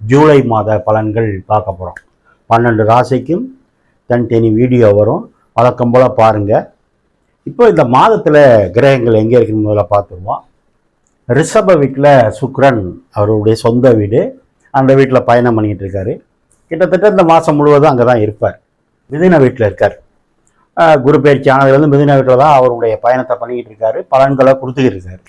ஜூலை மாத பலன்கள் பார்க்க போகிறோம் பன்னெண்டு ராசிக்கும் தனித்தனி வீடியோ வரும். வழக்கம் போல் பாருங்கள் இப்போ இந்த மாதத்தில் கிரகங்கள் எங்கே இருக்குன்னு முதல்ல பார்த்துருவோம். ரிஷப வீட்டில் சுக்ரன் அவருடைய சொந்த வீடு. அந்த வீட்டில் பயணம் பண்ணிக்கிட்டு இருக்காரு. கிட்டத்தட்ட இந்த மாதம் முழுவதும் அங்கே தான் இருப்பார். மிதின வீட்டில் இருக்கார். குரு பயிற்சி ஆனதுலேருந்து மிதின வீட்டில் தான் அவருடைய பயணத்தை பண்ணிக்கிட்டு இருக்காரு. பலன்களை கொடுத்துக்கிட்டு இருக்காரு.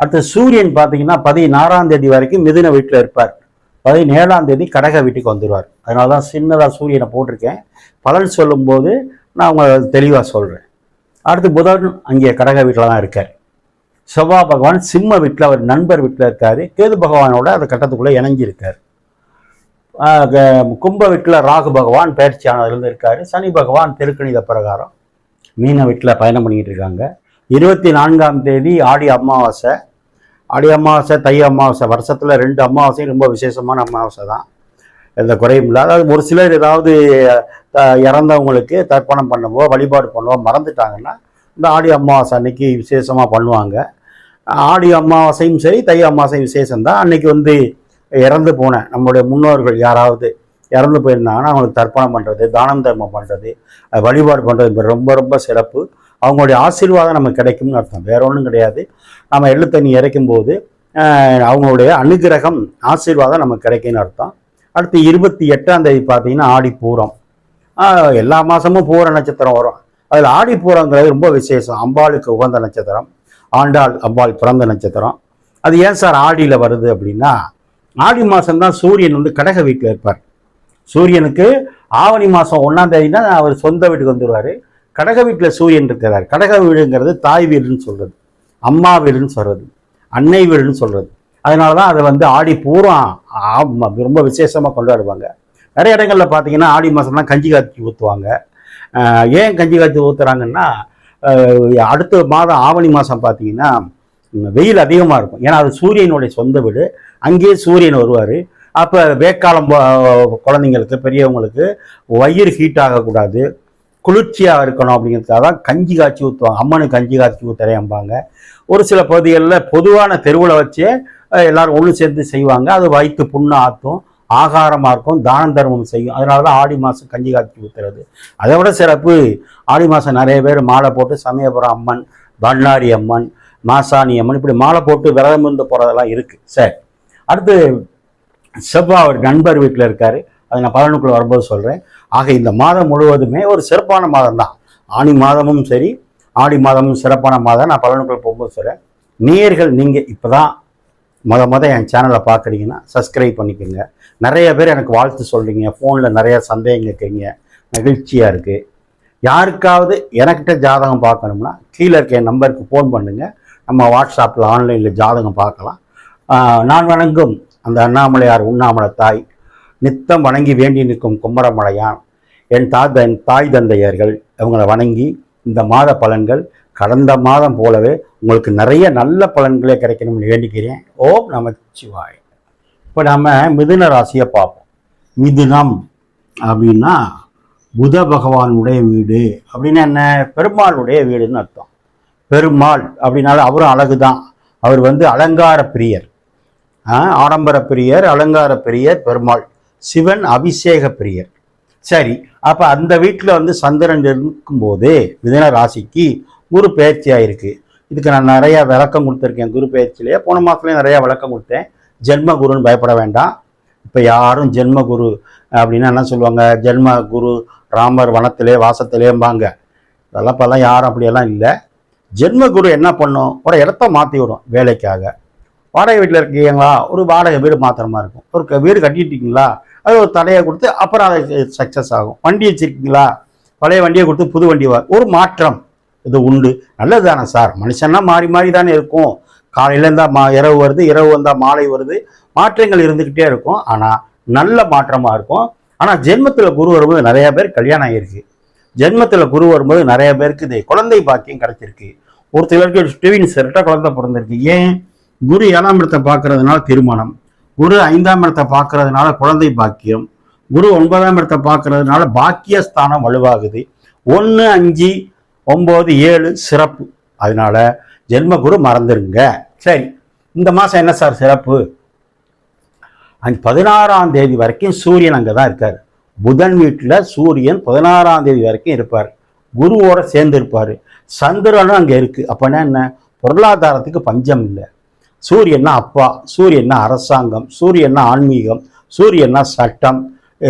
அடுத்து சூரியன் பார்த்தீங்கன்னா பதினாறாம் தேதி வரைக்கும் மிதின வீட்டில் இருப்பார். பதினேழாம் தேதி கடக வீட்டுக்கு வந்துடுவார் அதனால தான் சின்னதாக சூரியனை போட்டிருக்கேன். பலன் சொல்லும்போது நான் உங்களை தெளிவாக சொல்கிறேன் அடுத்து புதன் அங்கே கடக வீட்டில் தான் இருக்கார். செவ்வாய் பகவான் சிம்ம வீட்டில் அவர் நண்பர் வீட்டில் இருக்கார். கேது பகவானோட அந்த கட்டத்துக்குள்ளே இணைஞ்சிருக்கார். கும்ப வீட்டில் ராகு பகவான் பயிற்சியானதுலேருந்து இருக்கார். சனி பகவான் திருக்கணித பிரகாரம். மீன வீட்டில் பயணம் பண்ணிக்கிட்டு இருக்காங்க. இருபத்தி நான்காம் தேதி ஆடி அமாவாசை. ஆடி அமாவாசை தை அமாவாசை வருஷத்தில் ரெண்டு அமாவாசையும் ரொம்ப விசேஷமான அமாவாசை தான். எந்த குறையும் இல்லை. அதாவது ஒரு சிலர் ஏதாவது இறந்தவங்களுக்கு தர்ப்பணம் பண்ணவோ வழிபாடு பண்ணவோ மறந்துட்டாங்கன்னா இந்த ஆடி அமாவாசை அன்னைக்கு விசேஷமாக பண்ணுவாங்க. ஆடி அமாவாசையும் சரி தை அமாவாசையும் விசேஷம் தான். அன்னைக்கு வந்து இறந்து போன நம்மளுடைய முன்னோர்கள் யாராவது இறந்து போயிருந்தாங்கன்னா அவங்களுக்கு தர்ப்பணம் பண்ணுறது தானம் தர்மம் பண்ணுறது வழிபாடு பண்ணுறது ரொம்ப ரொம்ப சிறப்பு. அவங்களுடைய ஆசீர்வாதம் நமக்கு கிடைக்கும்னு அர்த்தம். வேற ஒன்றும் கிடையாது. நம்ம எள்ளு தண்ணி இறைக்கும் போது அவங்களுடைய அனுகிரகம் ஆசீர்வாதம் நமக்கு கிடைக்கும்னு அர்த்தம். அடுத்து இருபத்தி எட்டாம் தேதி பார்த்தீங்கன்னா ஆடி பூரம் எல்லா மாதமும் பூர நட்சத்திரம் வரும். அதில் ஆடி பூரங்கிறது ரொம்ப விசேஷம். அம்பாளுக்கு உகந்த நட்சத்திரம் ஆண்டாள் அம்பாள் பிறந்த நட்சத்திரம். அது ஏன் சார் ஆடியில் வருது அப்படின்னா ஆடி மாதம்தான் சூரியன் வந்து கடக வீட்டில் இருப்பார். சூரியனுக்கு ஆவணி மாதம் ஒன்றாம் தேதினா அவர் சொந்த வீட்டுக்கு வந்துடுவார் கடக வீட்டில் சூரியன் இருக்கிறார். கடக வீடுங்கிறது தாய் வீடுன்னு சொல்கிறது அம்மா வீடுன்னு சொல்கிறது அன்னை வீடுன்னு சொல்கிறது அதனால தான் அதை வந்து ஆடி பூரம் ரொம்ப விசேஷமாக கொண்டாடுவாங்க. நிறைய இடங்களில் பார்த்தீங்கன்னா ஆடி மாதம்லாம் கஞ்சி காய்ச்சி ஊற்றுவாங்க ஏன் கஞ்சி காய்ச்சி ஊற்றுறாங்கன்னா அடுத்த மாதம் ஆவணி மாதம் பார்த்தீங்கன்னா வெயில் அதிகமாக இருக்கும். ஏன்னா அது சூரியனுடைய சொந்த வீடு. அங்கேயே சூரியன் வருவார். அப்போ வேக்காலம் குழந்தைங்களுக்கு பெரியவங்களுக்கு வயிறு ஹீட் ஆகக்கூடாது. குளிர்ச்சியாக இருக்கணும் அப்படிங்கிறதுக்காக தான் கஞ்சி காய்ச்சி ஊற்றுவாங்க அம்மனுக்கு கஞ்சி காய்ச்சி ஊற்றுறேம்பாங்க ஒரு சில பகுதிகளில் பொதுவான தெருவில் வச்சே எல்லாரும் ஒன்று சேர்ந்து செய்வாங்க. அது வயிற்று புண்ணு ஆற்றும் ஆகாரமாக இருக்கும் தான தர்மம் செய்யும். அதனால தான் ஆடி மாதம் கஞ்சி காய்ச்சி ஊற்றுறது அதை விட சிறப்பு ஆடி மாதம் நிறைய பேர் மாலை போட்டு சமயபுரம் அம்மன் பண்ணாரி அம்மன் மாசாணி அம்மன் இப்படி மாலை போட்டு விரதம் இருந்து போகிறதெல்லாம் இருக்குது சரி. அடுத்து செவ்வாய் அவர் நண்பர் வீட்டில் இருக்கார். அதை நான் பலனுக்குள்ளே வரும்போது சொல்கிறேன் ஆக இந்த மாதம் முழுவதுமே ஒரு சிறப்பான மாதம் தான் ஆணி மாதமும் சரி ஆடி மாதமும் சிறப்பான மாதம். நான் பலனுக்குள்ள போகும்போது சொல்கிறேன் நேயர்கள் நீங்கள் இப்போ தான் மொதல் மொதல் என் சேனலை பார்க்குறீங்கன்னா சப்ஸ்கிரைப் பண்ணிக்கோங்க. நிறைய பேர் எனக்கு வாழ்த்து சொல்கிறீங்க ஃபோனில் நிறைய சந்தேகம் கேட்குறீங்க மகிழ்ச்சியாக இருக்குது யாருக்காவது எனக்கிட்ட ஜாதகம் பார்க்கணும்னா கீழே இருக்க என் நம்பருக்கு ஃபோன் பண்ணுங்கள் நம்ம வாட்ஸ்அப்பில் ஆன்லைனில் ஜாதகம் பார்க்கலாம். நான் வணங்கும் அந்த அண்ணாமலையார் உண்ணாமலை தாய். நித்தம் வணங்கி வேண்டி நிற்கும் குமரமலையான் என் தாய் என் தாய் தந்தையர்கள் அவங்கள வணங்கி இந்த மாத பலன்கள் கடந்த மாதம் போலவே உங்களுக்கு நிறைய நல்ல பலன்களே கிடைக்கணும்னு வேண்டிக்கிறேன். ஓம் நமச்சிவாய் இப்போ நம்ம மிதுன ராசியை பார்ப்போம். மிதுனம் அப்படின்னா புத பகவானுடைய வீடு. அப்படின்னா என்ன? பெருமாளுடைய வீடுன்னு அர்த்தம். பெருமாள் அப்படின்னாலும் அவரும் அழகு தான் அவர் வந்து அலங்கார பிரியர். ஆடம்பர பிரியர் அலங்கார பிரியர் பெருமாள். சிவன் அபிஷேக பிரியர். சரி அப்போ அந்த வீட்டில் வந்து சந்திரன் இருக்கும்போது மிதன ராசிக்கு குரு பயிற்சியாக இருக்குது இதுக்கு நான் நிறைய விளக்கம் கொடுத்துருக்கேன். குரு பயிற்சியிலேயே போன மாதத்துலேயே நிறையா விளக்கம் கொடுத்தேன். ஜென்ம குருன்னு பயப்பட வேண்டாம். இப்போ யாரும் ஜென்ம குரு அப்படின்னா என்ன சொல்லுவாங்க? ஜென்ம குரு ராமர் வனத்திலே வாசத்திலேம்பாங்க. அதெல்லாம் இப்போல்லாம் யாரும் அப்படியெல்லாம் இல்லை. ஜென்ம குரு என்ன பண்ணும்? ஒரு இடத்த மாற்றி விடும் வேலைக்காக. வாடகை வீட்டில் இருக்கீங்களா? ஒரு வாடகை வீடு மாத்திரமா இருக்கும். ஒரு க- வீடு கட்டிட்டீங்களா? அது ஒரு தடையை கொடுத்து அப்புறம் அதை சக்ஸஸ் ஆகும். வண்டி வச்சிருக்கீங்களா? பழைய வண்டியை கொடுத்து புது வண்டி வா ஒரு மாற்றம். இது உண்டு. நல்லது தானே சார். மனுஷன்னா மாறி மாறி தானே இருக்கும். காலையில இருந்தால் மா இரவு வருது இரவு வந்தால் மாலை வருது. மாற்றங்கள் இருந்துக்கிட்டே இருக்கும். ஆனால் நல்ல மாற்றமாக இருக்கும். ஆனால் ஜென்மத்தில் குரு வரும்போது நிறைய பேர் கல்யாணம் ஆகிருக்கு ஜென்மத்தில் குரு வரும்போது நிறைய பேருக்கு இது குழந்தை பாக்கியம் கிடைச்சிருக்கு. ஒரு சிலருக்கு ட்வின்ஸ் ரெட்ட குழந்தை பிறந்திருக்கு. ஏன்? குரு ஏழாம் இடத்தை பார்க்கறதுனால திருமணம். குரு ஐந்தாம் இடத்தை பார்க்கறதுனால குழந்தை பாக்கியம். குரு ஒன்பதாம் இடத்தை பார்க்கறதுனால பாக்கியஸ்தானம் வலுவாகுது. ஒன்று அஞ்சு ஒம்பது ஏழு சிறப்பு. அதனால ஜென்ம குரு மறந்துருங்க. சரி இந்த மாதம் என்ன சார் சிறப்பு? அஞ்சு பதினாறாம் தேதி வரைக்கும் சூரியன் அங்கே தான் இருக்கார். புதன் வீட்டில் சூரியன் பதினாறாம் தேதி வரைக்கும் இருப்பார். குருவோட சேர்ந்து இருப்பார் சந்திரனும் அங்கே இருக்குது அப்போனா என்ன? பொருளாதாரத்துக்கு பஞ்சம் இல்லை. சூரியன்னா அப்பா சூரியன்னா அரசாங்கம் சூரியன்னா ஆன்மீகம் சூரியன்னா சட்டம்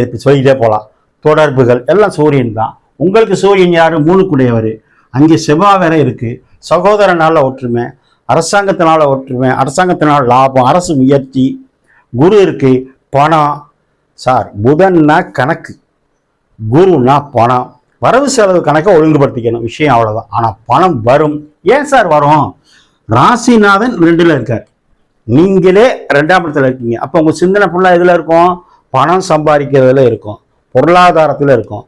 இப்படி சொல்லிட்டே போகலாம் தொடர்புகள் எல்லாம் சூரியன் தான். உங்களுக்கு சூரியன் யார்? மூணுக்குடையவர். அங்கே செவ்வாய் வேற இருக்குது சகோதரனால் ஒற்றுமை அரசாங்கத்தினால் ஒற்றுமை அரசாங்கத்தினால் லாபம் அரசு முயற்சி குரு இருக்கு பணம். சார் புதன்னா கணக்கு. குருன்னா பணம். வரவு செலவு கணக்கை ஒழுங்குபடுத்திக்கணும். விஷயம் அவ்வளோதான் ஆனால் பணம் வரும். ஏன் சார் வரும்? ராசிநாதன் ரெண்டுல இருக்கார். நீங்களே ரெண்டாம் இடத்துல இருக்கீங்க. அப்போ உங்கள் சிந்தனை ஃபுல்லாக எதில் இருக்கும்? பணம் சம்பாதிக்கிறதுல இருக்கும். பொருளாதாரத்தில் இருக்கும்.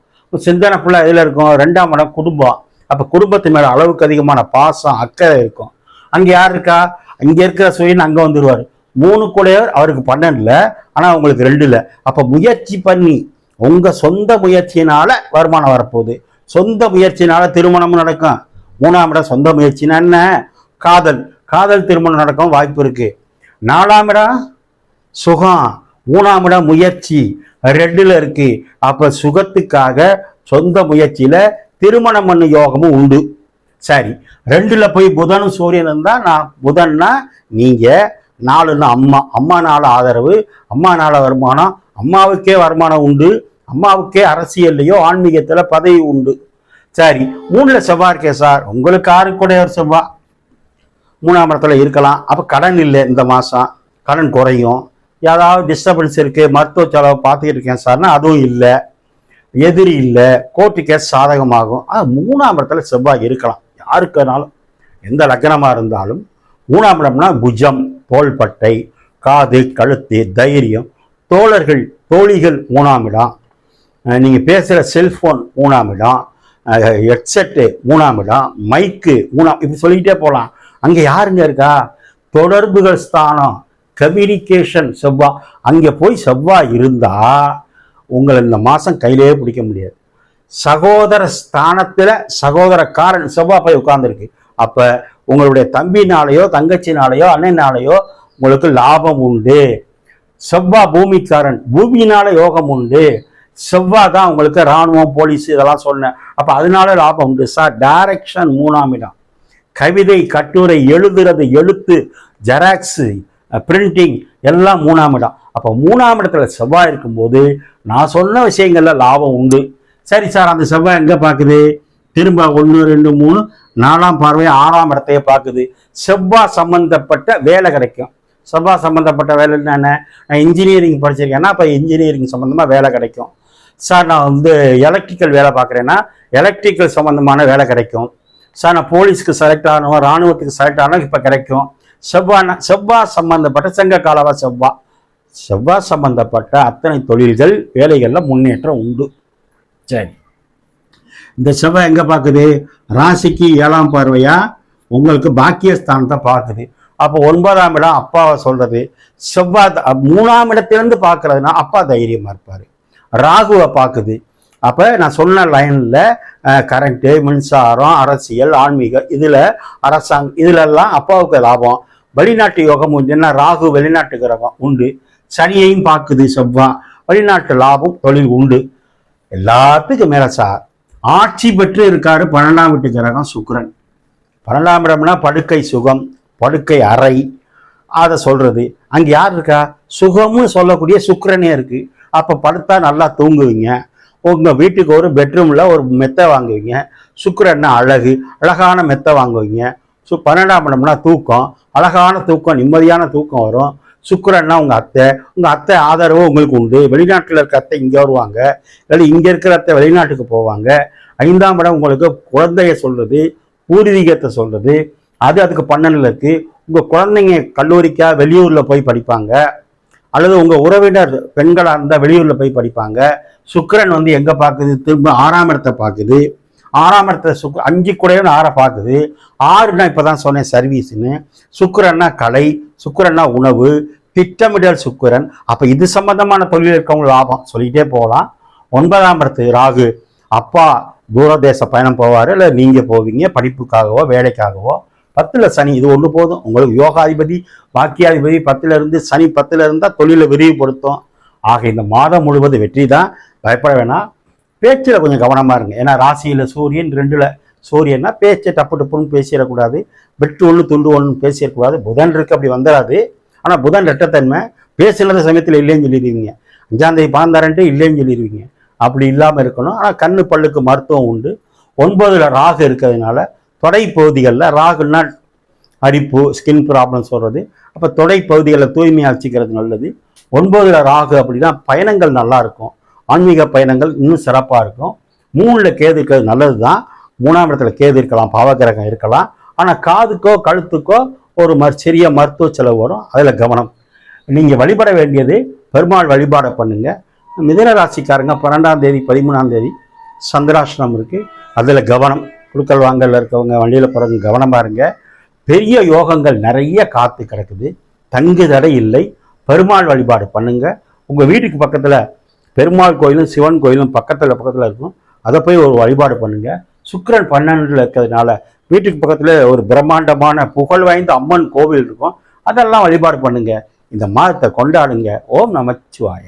சிந்தனை ஃபுல்லாக எதில் இருக்கும்? ரெண்டாம் இடம் குடும்பம். அப்போ குடும்பத்து மேலே அளவுக்கு அதிகமான பாசம் அக்கறை இருக்கும். அங்கே யார் இருக்கா? இங்கே இருக்கிற சுயன் அங்கே வந்துடுவார் மூணு கூடையவர் அவருக்கு பண்ணல ஆனால் உங்களுக்கு ரெண்டில். அப்போ முயற்சி பண்ணி உங்கள் சொந்த முயற்சியினால் வருமானம் வரப்போகுது. சொந்த முயற்சினால் திருமணமும் நடக்கும். மூணாம் இடம் சொந்த முயற்சினா என்ன? காதல். காதல் திருமணம் நடக்கும் வாய்ப்பு இருக்கு. நாலாம் இடம் சுகம். மூணாம் இடம் முயற்சி. ரெண்டுல இருக்கு. அப்ப சுகத்துக்காக சொந்த முயற்சியில திருமணம் பண்ண யோகமும் உண்டு. சரி. ரெண்டுல போய் புதனும் சூரியன் இருந்தா நான் புதன்னா நீங்க நாலுன்னா அம்மா. அம்மா நாள ஆதரவு அம்மா நாள வருமானம் அம்மாவுக்கே வருமானம் உண்டு. அம்மாவுக்கே அரசியல்லையோ ஆன்மீகத்துல பதவி உண்டு. சரி. மூணுல செவ்வாய் இருக்கே சார். உங்களுக்கு ஆறு கூட செவ்வாய். மூணாம் இடத்துல இருக்கலாம். அப்போ கடன் இல்லை இந்த மாதம் கடன் குறையும். ஏதாவது டிஸ்டர்பன்ஸ் இருக்குது மருத்துவ செலவு பார்த்துக்கிட்டு இருக்கேன் சார்னா அதுவும் இல்லை. எதிரி இல்லை. கோர்ட்டு கேஸ் சாதகமாகும். அது மூணாம் இடத்துல செவ்வாய் இருக்கலாம். யாருக்குனாலும் எந்த லக்னமாக இருந்தாலும். மூணாம் இடம்னா புஜம் தோள்பட்டை காது கழுத்து தைரியம். தோழர்கள் தோழிகள் மூணாம் இடம். நீங்கள் பேசுகிற செல்ஃபோன் மூணாம் இடம். ஹெட்செட்டு மூணாம் இடம். மைக்கு மூணாம். இப்படி சொல்லிக்கிட்டே போகலாம். அங்கே யாருங்க இருக்கா? தொடர்புகள் ஸ்தானம் கம்யூனிகேஷன் செவ்வாய் அங்கே போய் செவ்வாய் இருந்தா உங்களை இந்த மாதம் கையிலேயே பிடிக்க முடியாது. சகோதர ஸ்தானத்தில் சகோதரக்காரன் செவ்வாய் போய் உட்கார்ந்துருக்கு. அப்போ உங்களுடைய தம்பினாலேயோ தங்கச்சினாலேயோ அண்ணனாலேயோ உங்களுக்கு லாபம் உண்டு. செவ்வாய் பூமிக்காரன் பூமியினால யோகம் உண்டு. செவ்வாய் தான் உங்களுக்கு ராணுவம் போலீஸ் இதெல்லாம் சொன்னேன். அப்போ அதனால லாபம் உண்டு. சார் டைரக்ஷன் மூணாம் இடம். கவிதை கட்டுரை எழுதுறது எழுத்து ஜெராக்ஸு பிரிண்டிங் எல்லாம் மூணாம் இடம். அப்போ மூணாம் இடத்துல செவ்வாய் இருக்கும்போது நான் சொன்ன விஷயங்கள்ல லாபம் உண்டு. சரி சார் அந்த செவ்வாய் எங்கே பார்க்குது திரும்ப ஒன்று ரெண்டு மூணு நாலாம் பார்வை ஆறாம் இடத்தையே பார்க்குது செவ்வாய் சம்பந்தப்பட்ட வேலை கிடைக்கும். செவ்வாய் சம்பந்தப்பட்ட வேலை என்ன? நான் இன்ஜினியரிங் படிச்சிருக்கேன்னா அப்போ இன்ஜினியரிங் சம்மந்தமாக வேலை கிடைக்கும். சார் நான் வந்து எலக்ட்ரிக்கல் வேலை பார்க்குறேன்னா எலக்ட்ரிக்கல் சம்மந்தமான வேலை கிடைக்கும். சார் நான் போலீஸ்க்கு செலக்ட் ஆனவன் ராணுவத்துக்கு செலக்ட் ஆனவன் இப்போ கிடைக்கும். செவ்வாய் செவ்வாய் சம்பந்தப்பட்ட சங்க காலவா செவ்வாய் செவ்வாய் சம்பந்தப்பட்ட அத்தனை தொழில்கள் வேலைகளில் முன்னேற்றம் உண்டு. சரி. இந்த செவ்வாய் எங்கே பார்க்குது ராசிக்கு ஏழாம் பார்வையாக உங்களுக்கு பாக்கியஸ்தானத்தை பார்க்குது அப்போ ஒன்பதாம் இடம் அப்பாவை சொல்கிறது செவ்வாய் மூணாம் இடத்திலிருந்து பார்க்கறதுனா அப்பா தைரியமாக இருப்பார். ராகுவை பார்க்குது அப்போ நான் சொன்ன லைனில் கரண்ட்டு மின்சாரம் அரசியல் ஆன்மீகம் இதில் அரசாங்கம் இதிலெல்லாம் அப்பாவுக்கு லாபம். வெளிநாட்டு யோகம் என்ன ராகு வெளிநாட்டு கிரகம் உண்டு. சனியையும் பார்க்குது செவ்வாய் வெளிநாட்டு லாபம் தொழில் உண்டு. எல்லாத்துக்கும் மேலே சார் ஆட்சி பெற்று இருக்காரு பன்னெண்டாம் வீட்டு கிரகம் சுக்ரன் பன்னெண்டாம் இடம்னா படுக்கை சுகம் படுக்கை அறை. அதை சொல்றது. அங்கே யார் இருக்கா? சுகம்னு சொல்லக்கூடிய சுக்கரனே இருக்கு. அப்போ படுத்தா நல்லா தூங்குவீங்க. உங்கள் வீட்டுக்கு ஒரு பெட்ரூமில் ஒரு மெத்தை வாங்குவீங்க. சுக்கிரன்னா அழகு அழகான மெத்தை வாங்குவீங்க. ஸோ பன்னெண்டாம் இடம்னா தூக்கம் அழகான தூக்கம் நிம்மதியான தூக்கம் வரும். சுக்கரன்னா உங்கள் அத்தை உங்கள் அத்தை ஆதரவு உங்களுக்கு உண்டு. வெளிநாட்டில் இருக்க அத்தை இங்கே வருவாங்க. இல்லை இங்கே இருக்கிற அத்தை வெளிநாட்டுக்கு போவாங்க. ஐந்தாம் இடம் உங்களுக்கு குழந்தைய சொல்கிறது பூர்வீகத்தை சொல்கிறது அது அதுக்கு பன்னெண்டில் இருக்குது உங்கள் குழந்தைங்க கல்லூரிக்கா வெளியூரில் போய் படிப்பாங்க. அல்லது உங்கள் உறவினர் பெண்களாக இருந்தால் வெளியூரில் போய் படிப்பாங்க. சுக்கிரன் வந்து எங்கே பார்க்குது திரும்ப ஆறாம் இடத்தை பார்க்குது ஆறாம் இடத்துல சுக் அஞ்சு கூடையும் ஆறை பார்க்குது ஆறுனா இப்போ தான் சொன்னேன் சர்வீஸ்னு சுக்கரன்னா கலை சுக்கரன்னா உணவு திட்டமிடல் சுக்கிரன். அப்போ இது சம்பந்தமான தொழில் இருக்கவங்க லாபம். சொல்லிகிட்டே போகலாம். ஒன்பதாம் இடத்து ராகு. அப்பா தூரதேச பயணம் போவார் இல்லை நீங்கள் போவீங்க படிப்புக்காகவோ வேலைக்காகவோ. பத்தில் சனி இது ஒன்று போதும். உங்களுக்கு யோகாதிபதி பாக்கியாதிபதி பத்தில் இருந்து சனி பத்தில் இருந்தால் தொழிலை விரிவுபடுத்தும். ஆக இந்த மாதம் முழுவதும் வெற்றி தான் பயப்பட வேணாம் பேச்சில் கொஞ்சம் கவனமாக இருங்க. ஏன்னா ராசியில் சூரியன் ரெண்டில் சூரியன்னா பேச்சை டப்பு டப்புன்னு பேசிடக்கூடாது. வெட்டு ஒன்று துண்டு ஒன்று பேசிடக்கூடாது. புதன் இருக்கு அப்படி வந்துடாது ஆனால் புதன் ரெட்டத்தன்மை பேசினது சமயத்தில் இல்லைன்னு சொல்லிடுவீங்க. அஞ்சாந்தேதி பாந்தாரன்ட்டு இல்லைன்னு சொல்லிடுவீங்க. அப்படி இல்லாமல் இருக்கணும். ஆனால் கண்ணு பல்லுக்கு மருத்துவம் உண்டு. ஒன்பதில் ராகு இருக்கிறதுனால தொடை பகுதிகளில் ராகுன்னா அரிப்பு ஸ்கின் ப்ராப்ளம்ஸ் வர்றது. அப்போ தொடை பகுதிகளில் தூய்மையாக வச்சுக்கிறது நல்லது. ஒன்பதில் ராகு அப்படின்னா பயணங்கள் நல்லா இருக்கும். ஆன்மீக பயணங்கள் இன்னும் சிறப்பாக இருக்கும். மூணில் கேது இருக்கிறது நல்லது தான் மூணாம் இடத்துல கேது இருக்கலாம் பாவகிரகம் இருக்கலாம். ஆனால் காதுக்கோ கழுத்துக்கோ ஒரு ம சிறிய மருத்துவ செலவு வரும். அதில் கவனம். நீங்கள் வழிபட வேண்டியது பெருமாள் வழிபாடை பண்ணுங்கள் மிதன ராசிக்காரங்க பன்னெண்டாம் தேதி பதிமூணாம் தேதி சந்திராஷ்டிரம் இருக்குது அதில் கவனம். குழுக்கள் வாங்கல இருக்கவங்க வண்டியில் போகிறவங்க கவனமாக இருங்க. பெரிய யோகங்கள் நிறைய காத்து கிடக்குது. தங்கு தடை இல்லை. பெருமாள் வழிபாடு பண்ணுங்கள் உங்கள் வீட்டுக்கு பக்கத்தில் பெருமாள் கோயிலும் சிவன் கோயிலும் பக்கத்தில் பக்கத்தில் இருக்கும். அதை போய் ஒரு வழிபாடு பண்ணுங்கள் சுக்கரன் பன்னெண்டில் இருக்கிறதுனால வீட்டுக்கு பக்கத்தில் ஒரு பிரம்மாண்டமான புகழ் வாய்ந்த அம்மன் கோவில் இருக்கும். அதெல்லாம் வழிபாடு பண்ணுங்கள் இந்த மாதத்தை கொண்டாடுங்க. ஓம் நமச்சிவாய